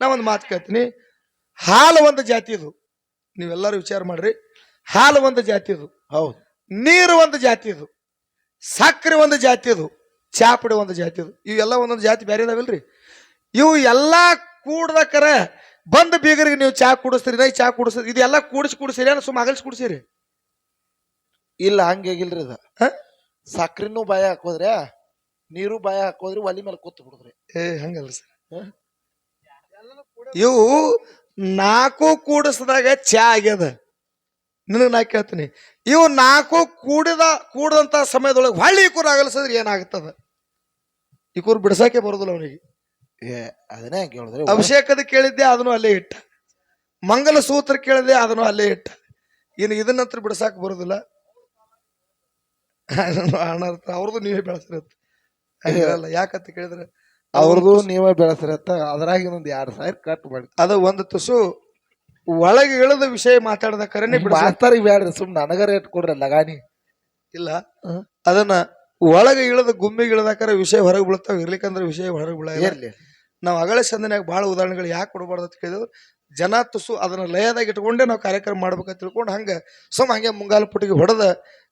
ನಾ ಒಂದು ಮಾತು ಕೇಳ್ತೀನಿ. ಹಾಲು ಒಂದು ಜಾತಿ ಇದು. ನೀವೆಲ್ಲರೂ ವಿಚಾರ ಮಾಡ್ರಿ. ಹಾಲು ಒಂದು ಜಾತಿ ಇದು. ಹೌದು. ನೀರು ಒಂದು ಜಾತಿ ಇದು. ಸಕ್ಕರೆ ಒಂದು ಜಾತಿ ಇದು. ಚಾಪಡಿ ಒಂದು ಜಾತಿ ಇದು. ಇವೆಲ್ಲ ಒಂದೊಂದು ಜಾತಿ ಬೇರೆ ಇದಾವಲ್ರಿ? ಇವು ಎಲ್ಲ ಕೂಡ್ದಕ್ಕರ ಬಂದ ಬೀಗರಿಗೆ ನೀವು ಚಾ ಕುಡಿಸ್ತೀರಿ ನೈ ಚಾ ಕುಡಿಸ್ತೀರಿ ಇದೆಲ್ಲ ಕೂಡಿಸಿ ಕುಡಿಸಿರಿ ಏನು ಸುಮ್ಮ ಅಗಲ್ಸಿ ಕುಡಿಸಿರಿ? ಇಲ್ಲ ಹಂಗಾಗಿಲ್ರಿ ಇದು. ಹ? ಸಕ್ರಿನೂ ಬಾಯ ಹಾಕೋದ್ರೆ ನೀರು ಬಾಯ ಹಾಕೋದ್ರಿ ಒಲಿ ಮೇಲೆ ಕೂತ್ ಬಿಡುದ್ರಿ. ಏ ಹಂಗಲ್ರಿ ಸರ್? ಇವು ನಾಲ್ಕು ಕೂಡಿಸಿದಾಗ ಚಾ ಆಗ್ಯದ. ನಿನಗೆ ನಾ ಕೇಳ್ತೀನಿ. ಇವು ನಾಲ್ಕು ಕೂಡಿದ ಕೂಡದಂತ ಸಮಯದೊಳಗೆ ಹೊಳ್ಳಿ ಇಕೂರ್ ಅಗಲಿಸಿದ್ರೆ ಏನಾಗ್ತದ? ಕೂರ್ ಬಿಡ್ಸಕ್ಕೆ ಬರೋದಿಲ್ಲ ಅವನಿಗೆ. ಏ ಅದನ್ನೇ ಕೇಳಿದ್ರೆ? ಅಭಿಷೇಕದ ಕೇಳಿದ್ದೆ ಅದನ್ನು ಅಲ್ಲೇ ಇಟ್ಟ. ಮಂಗಲ ಸೂತ್ರ ಕೇಳಿದೆ ಅದನ್ನು ಅಲ್ಲೇ ಇಟ್ಟ. ಇನ್ನು ಇದನ್ನಂತರ ಬಿಡ್ಸಾಕ್ ಬರೋದಿಲ್ಲ. ಅನರ್ಥ ಅವ್ರದ್ದು ನೀವೇ ಬೆಳೆಸಿರತ್ತೆ ಯಾಕಂತ ಕೇಳಿದ್ರೆ ಅವ್ರದ್ದು ನೀವೇ ಬೆಳೆಸಿರತ್ತ ಅದ್ರಾಗ ಒಂದು ಎರಡು ಸಾವಿರ ಕಟ್ ಮಾಡಿ ಅದು ಒಂದು ತುಸು ಒಳಗೆ ಇಳಿದ ವಿಷಯ ಮಾತಾಡದ ಕರೆನೆ ಬಿಡ ಮಾತಾರಿ ಬೇಡ್ರಿ ಸುಮ್ ನನಗ ರೇಟ್ ಕೊಡ್ರಿ ಲಗಾನಿ ಇಲ್ಲ. ಅದನ್ನ ಒಳಗೆ ಇಳಿದ ಗುಂಬಿಗೆ ಇಳಿದಾಕರ ವಿಷಯ ಹೊರಗೆ ಬೀಳ್ತಾವ ಇರ್ಲಿಕ್ಕಂದ್ರೆ ವಿಷಯ ಹೊರಗೆ ಬೀಳ ಇರ್ಲಿ. ನಾವು ಅಗಳ ಸಂದನ್ಯಾಗ ಭಾಳ ಉದಾಹರಣೆಗಳು ಯಾಕೆ ಕೊಡಬಾರ್ದು ಅಂತ ಕೇಳಿದ್ರು ಜನ ತುಸು ಅದನ್ನ ಲಯದಾಗ ಇಟ್ಕೊಂಡೇ ನಾವು ಕಾರ್ಯಕ್ರಮ ಮಾಡ್ಬೇಕಂತ ತಿಳ್ಕೊಂಡು ಹಂಗ ಸುಮ್ ಹಂಗೆ ಮುಂಗಾಲು ಪುಟ್ಟಿಗೆ ಹೊಡೆದ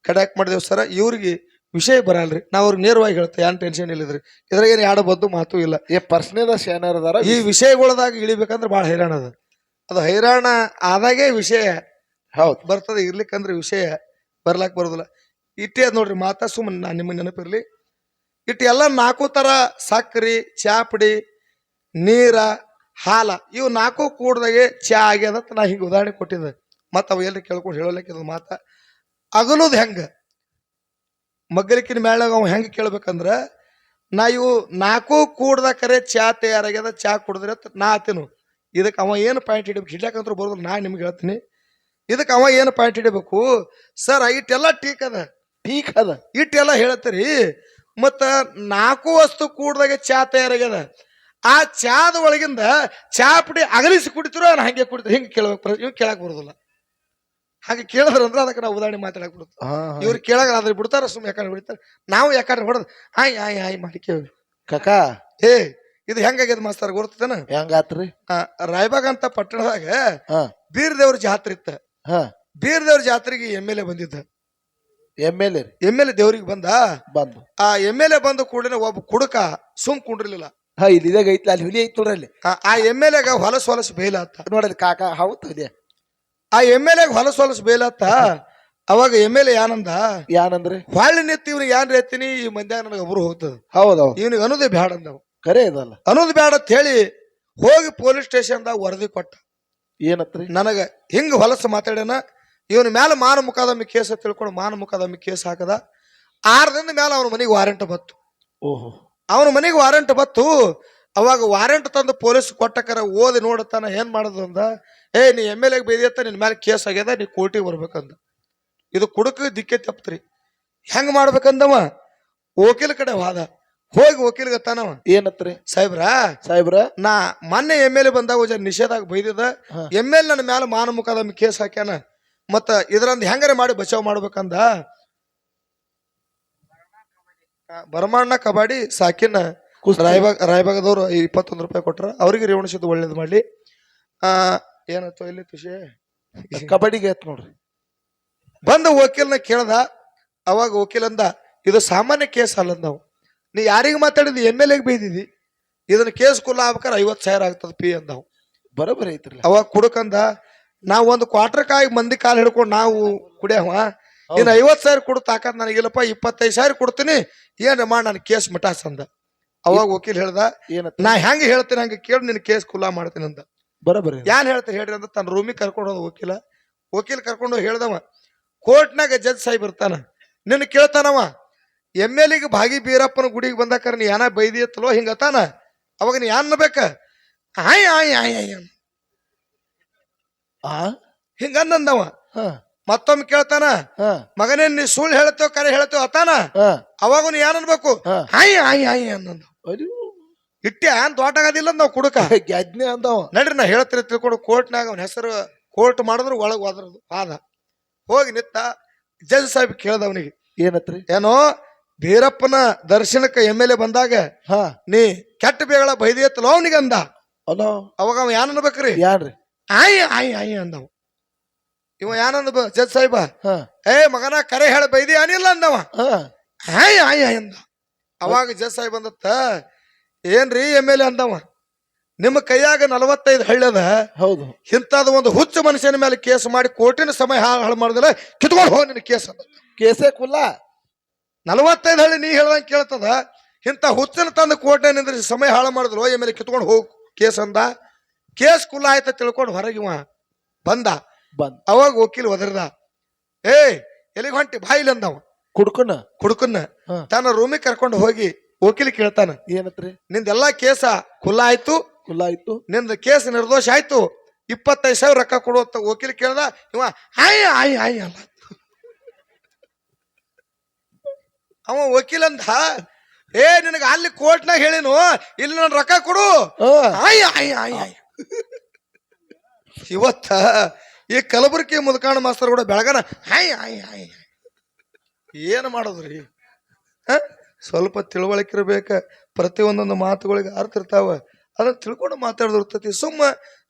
ಕಡ್ಯಾಕ್ ಮಾಡಿದೇವ್ ಸರ ಇವ್ರಿಗೆ ವಿಷಯ ಬರಲ್ರಿ. ನಾವು ಅವ್ರಿಗೆ ನೇರವಾಗಿ ಹೇಳ್ತೇವೆ ಏನು ಟೆನ್ಷನ್ ಇಲ್ಲದ್ರಿ. ಇದ್ರಾಗ ಏನು ಯಾಡ ಬದ್ದು ಮಾತು ಇಲ್ಲ. ಏ ಪರ್ಸನಲ್ ಏನಾರ ಅದಾರ. ಈ ವಿಷಯಗಳದಾಗ ಇಳಿಬೇಕಂದ್ರೆ ಬಹಳ ಹೈರಾಣ ಅದ. ಅದು ಹೈರಾಣ ಆದಾಗೆ ವಿಷಯ ಹೌದು. ಬರ್ತದೆ ಇರ್ಲಿಕ್ಕಂದ್ರೆ ವಿಷಯ ಬರ್ಲಾಕ್ ಬರೋದಿಲ್ಲ. ಇಟ್ಟಿ ಅದ್ ನೋಡ್ರಿ ಮಾತಾ ಸುಮ್ಮನೆ ನಾನು ನಿಮ್ಮ ನೆನಪಿರ್ಲಿ. ಇಟ್ಟು ಎಲ್ಲ ನಾಲ್ಕು ತರ ಸಕ್ಕರೆ ಚಾಪಡಿ ನೀರ ಹಾಲ ಇವು ನಾಲ್ಕು ಕೂಡ್ದಾಗೆ ಚಾ ಆಗ್ಯದ ನಾ ಹಿಂಗೆ ಉದಾಹರಣೆ ಕೊಟ್ಟಿದ್ದೆ. ಮತ್ತು ಅವು ಎಲ್ರಿ ಕೇಳ್ಕೊಂಡು ಹೇಳಲಿಕ್ಕೆ ಮಾತಾ. ಅಗಲೋದು ಹೆಂಗ? ಮಗ್ಗಲಿಕ್ಕಿನ ಮೇಳಾಗ ಅವ ಹೆಂಗೆ ಕೇಳ್ಬೇಕಂದ್ರ ನಾ ಇವು ನಾಲ್ಕು ಕೂಡ್ದ ಕರೆ ಚಾ ತಯಾರಾಗ್ಯದ ಚಾ ಕುಡಿದ್ರೆ ಅಂತ ನಾ ಆತೇನು. ಇದಕ್ಕೆ ಅವ ಏನು ಪಾಯಿಂಟ್ ಹಿಡಿಬೇಕು? ಹಿಡ್ಯಾಕಂತ್ರ ಬರೋದಿಲ್ಲ ನಾ ನಿಮ್ಗೆ ಹೇಳ್ತೀನಿ. ಇದಕ್ಕೆ ಅವ ಏನು ಪಾಯಿಂಟ್ ಹಿಡಿಬೇಕು? ಸರ್ ಇಟ್ಟೆಲ್ಲ ಟೀಕ್ ಅದ. ಟೀಕ್ ಅದ. ಇಟ್ಟೆಲ್ಲ ಹೇಳ್ತೀರಿ ಮತ್ತು ನಾಲ್ಕು ವಸ್ತು ಕೂಡ್ದಾಗ ಚಾ ತಯಾರಾಗ್ಯದ. ಆ ಚಾದ ಒಳಗಿಂದ ಚಾ ಪುಡಿ ಅಗಲಿಸಿ ಕುಡಿತಿರೋ ನಾನು ಹಂಗೆ ಕುಡಿತೀರಿ ಹಿಂಗೆ ಕೇಳಬೇಕು ಇವ್ ಕೇಳಕ್ ಬರೋದಿಲ್ಲ. ಹಾಗೆ ಕೇಳಿದ್ರಂದ್ರೆ ಅದಕ್ಕೆ ನಾವು ಉದಾಹರಣೆ ಮಾತಾಡಕ್ ಬಿಡುತ್ತೆ. ಇವ್ರು ಕೇಳಾಗ ಆದ್ರೆ ಬಿಡ್ತಾರ ಸುಮ್ಮನೆ ಯಾಕಂದ್ರೆ ಬಿಡ್ತಾರೆ. ನಾವು ಯಾಕಂದ್ರೆ ಹೊಡೆದ್ ಆಯ್ ಆಯ್ ಆಯ್ ಮಾಡಿ ಕೇಳಿ ಕಾಕಾ. ಏ ಇದು ಹೆಂಗಾಗ್ಯದ ಮಾಸ್ತರ್ ಗೊತ್ತೇನ ಹೆಂಗಾತ್ರಿ ರಾಯಬಾಗ್ ಅಂತ ಪಟ್ಟಣದಾಗ ಬೀರ್ದೇವ್ರ ಬೀರ್ ದೇವ್ರ ಜಾತ್ರೆ ಇತ್ತ. ಬೀರ್ದೇವ್ರ ಬೀರ್ ದೇವ್ರ ಜಾತ್ರೆಗೆ ಎಂ ಎಲ್ ಎ ಬಂದಿದ್ದ. M L A M L A ದೇವ್ರಿಗೆ ಬಂದ? ಬಂದು. ಆ ಎಂ ಎಲ್ ಎ ಬಂದ ಕೂಡಲೇ ಒಬ್ಬ ಕುಡುಕ ಸುಮ್ ಕುಂಡ್ರಲಿಲ್ಲ. ಹಾ ಇಲ್ಲಿ ಇದಾಗ ಐತ್ಲ ಅಲ್ಲಿ ಹುಲಿ ಐತ್ ನೋಡ್ರಿ ಅಲ್ಲಿ. ಆ- ಎಂ ಎಲ್ ಎಗ ಹೊಲಸ್ ಹೊಲಸ್ ಬೇಲಾತ ನೋಡಲ್ಲಿ ಕಾಕಾ ಹೌದು ಹುಲಿ. ಆ ಎಂ ಎಲ್ ಎ ಹೊಲಸ್ ಹೊಲಸ್ ಬೇಲತ್ತ. ಅವಾಗ ಎಂ ಎಲ್ ಎ ಏನಂದ ಯಾನಂದ್ರಿ? ಹೊಳ್ಳಿ ನೆತ್ತಿ ಇವ್ನಿಗೆ ಏನ್ ಹೇಳ್ತೀನಿ ಈ ಮಂದ್ಯಾಗ ನನಗೆ ಒಬ್ರು ಹೋಗ್ತದ. ಹೌದು ಇವ್ನಿಗೆ ಅನ್ನೋದೇ ಬ್ಯಾಡ ಅಂದವ. ಕರೆ ಇದಲ್ಲ. ಅನ್ನೋದು ಬ್ಯಾಡ ಅಂತ ಹೇಳಿ ಹೋಗಿ ಪೊಲೀಸ್ ಸ್ಟೇಷನ್ದಾಗ ವರದಿ ಕೊಟ್ಟ. ಏನತ್ರಿ? ನನಗ ಹಿಂಗ ಹೊಲಸು ಮಾತಾಡ್ಯಾನ. ಇವನ ಮ್ಯಾಲ ಮಾನ ಮುಖಾದಮ್ಮಿ ಕೇಸ ತಿಳ್ಕೊಂಡು ಮಾನ ಮುಖಾದಮ್ಮಿ ಕೇಸ್ ಹಾಕದ. ಆರು ದಿನದ ಮೇಲೆ ಅವನ ಮನೆಗೆ ವಾರೆಂಟ್ ಬತ್ತು ಓಹೋ. ಅವನ ಮನೆಗೆ ವಾರೆಂಟ್ ಬತ್ತು ಅವಾಗ ವಾರೆಂಟ್ ತಂದು ಪೊಲೀಸ್ ಕೊಟ್ಟಕರ ಓದಿ ನೋಡತಾನ ಏನ್ ಮಾಡೋದು ಅಂದ ಏ ನೀ ಎಂ ಎಲ್ ಎಗೆ ಬೇದಿಯತ್ತ ನಿನ್ ಮೇಲೆ ಕೇಸ್ ಆಗ್ಯದ ನೀ ಕೋರ್ಟಿಗೆ ಬರ್ಬೇಕಂದ. ಇದು ಕುಡುಕ ದಿಕ್ಕೆ ತಪ್ಪತ್ರಿ ಹೆಂಗ್ ಮಾಡ್ಬೇಕಂದವ? ವಕೀಲ್ ಕಡೆ ವಾದ. ಹೋಗಿ ವಕೀಲ್ಗೆ ತಾನವ. ಏನತ್ರಿ? ಸಾಹೇಬ್ರ ಸಾಹೇಬ್ರ? ನಾ ಮೊನ್ನೆ ಎಂ ಎಲ್ ಎ ಬಂದಾಗ ನಿಷೇಧ ನಿಷೇಧಾಗ ಬೈದಿದ. ಎಂ ಎಲ್ ನನ್ನ ಮ್ಯಾಲ ಮಾನ ಮುಖದ ಕೇಸ್ ಹಾಕ್ಯಾನ. ಮತ್ತ ಇದ್ರಂದ ಹೆಂಗಾರ ಮಾಡಿ ಬಚಾವ್ ಮಾಡ್ಬೇಕಂದ? ಬರಮಾಣ್ಣ ಕಬಾಡಿ ಸಾಕಿನ. ರಾಯಬಾಗ್ ರಾಯಬಾಗದವ್ರು ಇಪ್ಪತ್ತೊಂದು ರೂಪಾಯಿ ಕೊಟ್ರ ಅವ್ರಿಗೆ ರೇವಣಿಸಿದ್ದು ಒಳ್ಳೇದು ಮಾಡಲಿ. ಆ ಏನಾಯ್ತು ಇಲ್ಲಿ ಖುಷಿ? ಕಬಡ್ಡಿಗೆ ಆಯ್ತು ನೋಡ್ರಿ. ಬಂದ ವಕೀಲ್ನ ಕೇಳ್ದ ಅವಾಗ ವಕೀಲಂದ ಇದು ಸಾಮಾನ್ಯ ಕೇಸ್ ಅಲ್ಲ ನಾವು ನೀ ಯಾರಿಗೆ ಮಾತಾಡಿದಿ? ಎಂ ಎಲ್ ಎಗೆ ಬೈದಿದ್ದಿ ಇದನ್ನ ಕೇಸ್ ಕುಲ್ಲ ಆಗ್ಬೇಕಾರೆ ಐವತ್ತು ಸಾವಿರ ಆಗ್ತದ ಪಿ ಅಂದವು ಬರೋಬ್ಬರಿ ಐತ್ರಿ ಅವಾಗ ಕುಡಕಂದ ನಾವು ಒಂದು ಕ್ವಾರ್ಟರ್ ಕಾಯಿ ಮಂದಿ ಕಾಲು ಹಿಡ್ಕೊಂಡು ನಾವು ಕುಡಿಯವ. ಇನ್ನು ಐವತ್ತು ಸಾವಿರ ಕೊಡು ತಾಕತ್ ನನಗಿಲ್ಲಪ್ಪ ಇಪ್ಪತ್ತೈದು ಸಾವಿರ ಕೊಡ್ತೀನಿ. ಏನು ಮಾಡಿ ನಾನು ಕೇಸ್ ಮಿಟಾಸ್ ಅಂದ. ಅವಾಗ ವಕೀಲ್ ಹೇಳ್ದ ನಾ ಹೆಂಗ್ ಹೇಳ್ತೇನೆ ಹಂಗ ಕೇಳಿ ನಿನ್ ಕೇಸ್ ಕುಲ್ಲಾ ಮಾಡ್ತೀನಿ ಅಂತ ಬರೋಬ್ಬರಿ ಯಾನ್ ಹೇಳ್ತೇನೆ ಹೇಳ್ರಿ ಅಂತ ತನ್ನ ರೂಮಿಗೆ ಕರ್ಕೊಂಡು ಹೋದ ವಕೀಲ. ವಕೀಲ್ ಕರ್ಕೊಂಡು ಹೇಳ್ದವ ಕೋರ್ಟ್ನಾಗ ಜಜ್ ಸಾಹೇಬ್ ಇರ್ತಾನ ನಿನ್ನ ಕೇಳ್ತಾನವ. ಎಂ ಎಲ್ಗೆ ಭಾಗಿ ಬೀರಪ್ಪನ ಗುಡಿಗೆ ಬಂದಾಕರ ನೀ ಏನ ಬೈದಿಯತ್ತಲೋ ಹಿಂಗತಾನ ಅವಾಗ ನೀ ಯಾನ್ ಬೇಕ ಆಯ್ ಆಯ್ ಆಯ್ ಆಯ್. ಆ? ಹಿಂಗ ಹಾ. ಮತ್ತೊಮ್ಮೆ ಕೇಳ್ತಾನ ಹಾ. ಮಗನೇ ನೀ ಸುಳ್ಳು ಹೇಳ್ತೇವ ಕರೆ ಹೇಳ್ತೇವ ಅತಾನ. ಹಾ. ಅವಾಗ ನೀ ಏನ್ ಅನ್ಬೇಕು? ಹಾ. ಹಾಯ್ ಹಾಯ್ ಹಾಯ್ ಅನ್ನಂದು ಅಯ್ಯೋ. ಇಟ್ಟೆ ಏನ್ ದೊಡ್ಡಾಗದಿಲ್ಲ ನಾವು ಕುಡುಕ. ಗೆದ್ನೆ ಅಂದವ. ನಡ್ರಿ ನಾ ಹೇಳ್ತಿರ ತಿಳ್ಕೊಂಡು ಕೋರ್ಟ್ನಾಗ ಅವನ ಹೆಸರು ಕೋರ್ಟ್ ಮಾಡಿದ್ರು ಒಳಗೆ ಹೋದ್ರದು ಪಾದ. ಹೋಗಿ ನಿತ್ತ ಜಜ್ ಸಾಹೇಬ್ ಕೇಳ್ದವನಿಗೆ ಏನತ್ರಿ? ಏನೋ ಭೀರಪ್ಪನ ದರ್ಶನಕ್ಕೆ ಎಂ ಎಲ್ ಎ ಬಂದಾಗ ಹಾ. ನೀ ಕೆಟ್ಟ ಬೇಗಳ ಬೈದಿಯತ್ತಲೋ ಅವನಿಗೆ ಅಂದ. ಅಲೋ. ಅವಾಗ ಅವ ಏನ್ ಅನ್ಬೇಕ್ರಿ? ಯಾರ್ರಿ? ಆಯ್ ಆಯ್ ಆಯ್ ಅಂದವ. ಇವ ಏನಂದ ಜಜ್ ಸಾಹಿಬ? ಹಾ. ಏ ಮಗನ ಕರೆ ಹೇಳ ಬೈದಿ ಅನಿಲ್ಲ ಅಂದವ. ಹಾ. ಆಯ್ ಆಯ್ ಆಯ್ ಅಂದ. ಅವಾಗ ಜಸ್ ಸಾಹಿಬ್ ಅಂದತ್ತ ಏನ್ರಿ ಎಂ ಎಲ್ ಎ ಅಂದವ? ನಿಮ್ಮ ಕೈಯಾಗ ನಲವತ್ತೈದು ಹಳ್ಳದ ಹೌದು. ಇಂಥದ್ದು ಒಂದು ಹುಚ್ಚು ಮನುಷ್ಯನ ಮೇಲೆ ಕೇಸ್ ಮಾಡಿ ಕೋರ್ಟಿನ ಸಮಯ ಹಾಳು ಹಾಳು ಮಾಡಿದ್ರೆ ಕಿತ್ಕೊಂಡು ಹೋಗಿ ನಿನ್ನ ಕೇಸ್ ಅಂದ ಕೇಸೇ ಕುಲ್ಲ ನಲವತ್ತೈದು ಹಳ್ಳಿ ನೀ ಹೇಳ್ದಂಗೆ ಕೇಳ್ತದ ಇಂಥ ಹುಚ್ಚನ ತಂದು ಕೋಟೆ ನಿಂದ್ರಿಸಿ ಸಮಯ ಹಾಳು ಮಾಡಿದ್ರು ಎಂ ಎಲ್ ಎ ಕಿತ್ಕೊಂಡು ಹೋಗು ಕೇಸ್ ಅಂದ. ಕೇಸ್ ಕುಲ್ಲ ಆಯ್ತ ತಿಳ್ಕೊಂಡು ಹೊರಗಿವ ಬಂದ್. ಅವಾಗ ವಕೀಲ್ ಒದರ್ದ. ಏ ಎಲ್ಲಿಗೆ ಹೊಂಟಿ ಬಾಯಿಲಿ ಅಂದವ. ಕುಡ್ಕನ? ಕುಡುಕನ್ನ ಹಾ. ತನ್ನ ರೂಮಿಗೆ ಕರ್ಕೊಂಡು ಹೋಗಿ ವಕೀಲಿ ಕೇಳ್ತಾನ. ಏನತ್ರಿ? ನಿಂದೆಲ್ಲಾ ಕೇಸ ಖುಲ್ಲಾಯ್ತು ಆಯ್ತು. ಕುಲ್ಲ ಆಯ್ತು. ನಿಂದ ಕೇಸ್ ನಿರ್ದೋಷ ಆಯ್ತು. ಇಪ್ಪತ್ತೈದು ಸಾವಿರ ರೊಕ್ಕ ಕೊಡು ಅಂತ ವಕೀಲ್ ಕೇಳ್ದ ಇವ ಹಾಯ್ ಹಾಯ್ ಹಾಯ್ ಅಲ್ಲ ಅವ ವಕೀಲ್ ಅಂದ ಏ ನಿನಗೆ ಅಲ್ಲಿ ಕೋರ್ಟ್ನಾಗ ಹೇಳಿನು ಇಲ್ಲಿ ನನ್ನ ರೊಕ್ಕ ಕೊಡು. ಹಾ. ಆಯ್ ಆಯ್ ಆಯ್ ಆಯ್ ಇವತ್ತ ಈ ಕಲಬುರಗಿ ಮುದುಕಾಣ ಮಾಸ್ತರ್ ಕೂಡ ಬೆಳಗನ ಆಯ್ ಆಯ್ ಆಯ್ ಏನು ಮಾಡೋದ್ರಿ? ಹ? ಸ್ವಲ್ಪ ತಿಳುವಳಿಕೆ ಪ್ರತಿ ಪ್ರತಿಯೊಂದೊಂದು ಮಾತುಗಳಿಗೆ ಅರ್ಥ ಇರ್ತಾವ. ಅದನ್ನ ತಿಳ್ಕೊಂಡು ಮಾತಾಡೋದಿರ್ತೈತಿ ಸುಮ್ಮ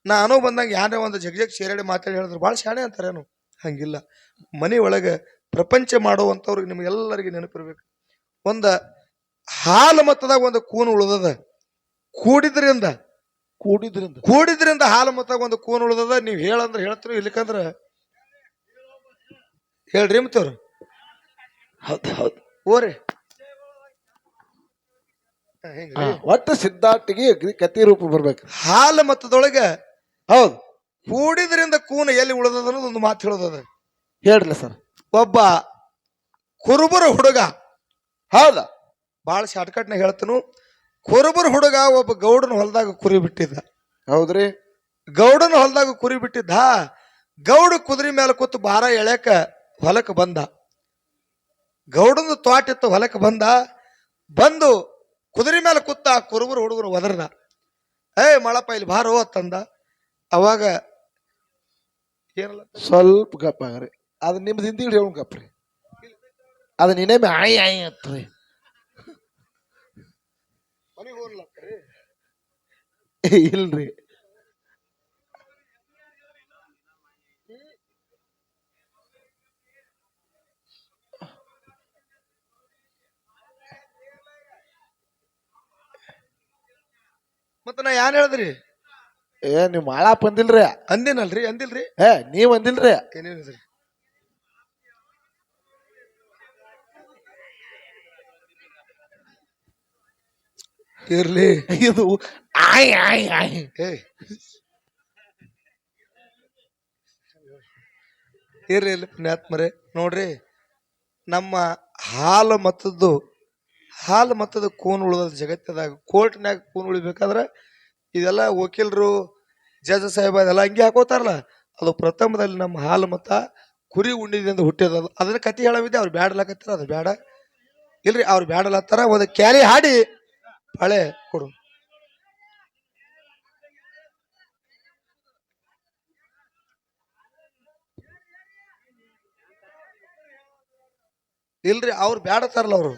ನಾನು ಬಂದಾಗ ಯಾರೇ ಒಂದು ಜಗ್ ಜಗ್ ಸೇರಾಡಿ ಮಾತಾಡಿ ಹೇಳಿದ್ರು ಭಾಳ ಶಾಣೆ ಅಂತಾರೇನು? ಹಂಗಿಲ್ಲ. ಮನೆ ಒಳಗೆ ಪ್ರಪಂಚ ಮಾಡುವಂಥವ್ರಿಗೆ ನಿಮಗೆಲ್ಲರಿಗೆ ನೆನಪಿರ್ಬೇಕು. ಒಂದು ಹಾಲು ಮತ್ತದಾಗ ಒಂದು ಕೂನು ಉಳ್ದದ. ಕೂಡಿದ್ರಿಂದ ಕೂಡಿದ್ರಿಂದ. ಕೂಡಿದ್ರಿಂದ ಹಾಲು ಮತ್ತಾಗ ಒಂದು ಕೂನು ಉಳ್ದದ. ನೀವು ಹೇಳಂದ್ರೆ ಹೇಳ್ತೀರಿ ಇಲ್ಲಿಕಂದ್ರೆ ಹೇಳ್ರಿ ಮತ್ತವ್ರು ಹೌದು ಹೌದು. ಓರಿ ಹಾ, ಒಟ್ಟು ಸಿದ್ಧಾರ್ಥಿಗೆ ಅಗ್ರಿ ಕತಿ ರೂಪ ಬರ್ಬೇಕು. ಹಾಲು ಮತ್ತದೊಳಗೆ ಹೌದು. ಕೂಡಿದ್ರಿಂದ ಕೂನ ಎಲ್ಲಿ ಉಳಿದದ ಅನ್ನೋದು ಒಂದು ಮಾತು ಹೇಳೋದದ. ಹೇಳ್ರಲ್ಲ ಸರ್. ಒಬ್ಬ ಕುರುಬರ ಹುಡುಗ. ಹೌದ. ಭಾಳ ಶಾರ್ಟ್ಕಟ್ನಾಗ ಹೇಳ್ತನು. ಕುರುಬರ ಹುಡುಗ ಒಬ್ಬ ಗೌಡನ ಹೊಲದಾಗ ಕುರಿ ಬಿಟ್ಟಿದ್ದ. ಹೌದ್ರಿ. ಗೌಡನ ಹೊಲದಾಗ ಕುರಿ ಬಿಟ್ಟಿದ್ದ. ಗೌಡ ಕುದುರೆ ಮೇಲೆ ಕೂತು ಭಾರ ಎಳ್ಯಾಕ ಹೊಲಕ್ಕೆ ಬಂದ. ಗೌಡನ ತೋಟಿತ್ತು ಹೊಲಕ್ಕೆ ಬಂದ. ಬಂದು ಕುದುರೆ ಮೇಲೆ ಕೂತ ಕುರುಬರು ಹುಡುಗರು ಒದರ್ದ. ಏ ಮಳಪ್ಪ ಇಲ್ಲಿ ಬಾರೋ ಅಂತಂದ. ಅವಾಗ ಏನಲ್ಲ? ಸ್ವಲ್ಪ ಗಪ್ಪ ಆಗ್ರಿ. ಅದು ನಿಮ್ದು ಹಿಂದಿ ಹೇಳ ರೀ. ಅದು ನಿನ್ನೆ ಆಯ್ ಆಯ್ ಅಂತ್ರಿ ಇಲ್ರಿ. ಮತ್ತ ನಾ ಏನ್ ಹೇಳಿದ್ರಿ? ಏ ನೀವು ಮಾಳಾಪ್ ಅಂದಿಲ್ರಿ. ಅಂದಿನಲ್ರಿ ಅಂದಿಲ್ರಿ? ಏ ನೀವ್ ಅಂದಿಲ್ರಿ. ಏನೇನ್ರಿ ಇರ್ಲಿ. ಇದು ಆಯ್ ಆಯ್ ಆಯ್. ಏ. ಇರ್ಲಿ ಇರ್ಲಿ. ಪುಣ್ಯಾತ್ಮರೇ ನೋಡ್ರಿ. ನಮ್ಮ ಹಾಲು ಮತ್ತದ್ದು ಹಾಲು ಮತ್ತದ ಕೂನ್ ಉಳ್ದದ ಜಗತ್ತದಾಗ, ಕೋರ್ಟ್ನ್ಯಾಗ ಕೂನ್ ಉಳಿಬೇಕಾದ್ರೆ ಇದೆಲ್ಲ ವಕೀಲರು ಜಜ್ ಸಾಹೇಬ ಅದೆಲ್ಲ ಹಂಗೆ ಹಾಕೋತಾರಲ್ಲ. ಅದು ಪ್ರಥಮದಲ್ಲಿ ನಮ್ಮ ಹಾಲು ಮತ ಕುರಿ ಉಂಡಿದಿಂದ ಹುಟ್ಟಿದ ಅದು. ಅದನ್ನ ಕತಿ ಹೇಳವಿದ್ದೆ ಅವ್ರು ಬ್ಯಾಡಲಕತ್ತಾರ ಅದು ಬೇಡ ಇಲ್ರಿ, ಅವ್ರು ಬ್ಯಾಡಲತ್ತಾರ ಒಂದು ಕ್ಯಾಲಿ ಹಾಡಿ ಹಳೆ ಕೊಡು. ಇಲ್ರಿ, ಅವ್ರು ಬ್ಯಾಡತಾರಲ್ಲ ಅವರು.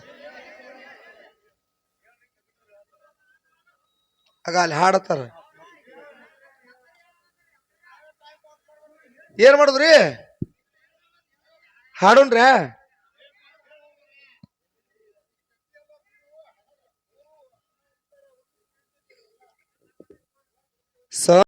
ಆಗ ಅಲ್ಲಿ ಹಾಡತ್ತಾರ. ಏನ್ ಮಾಡುದ್ರಿ? ಹಾಡುನ್ರ ಸ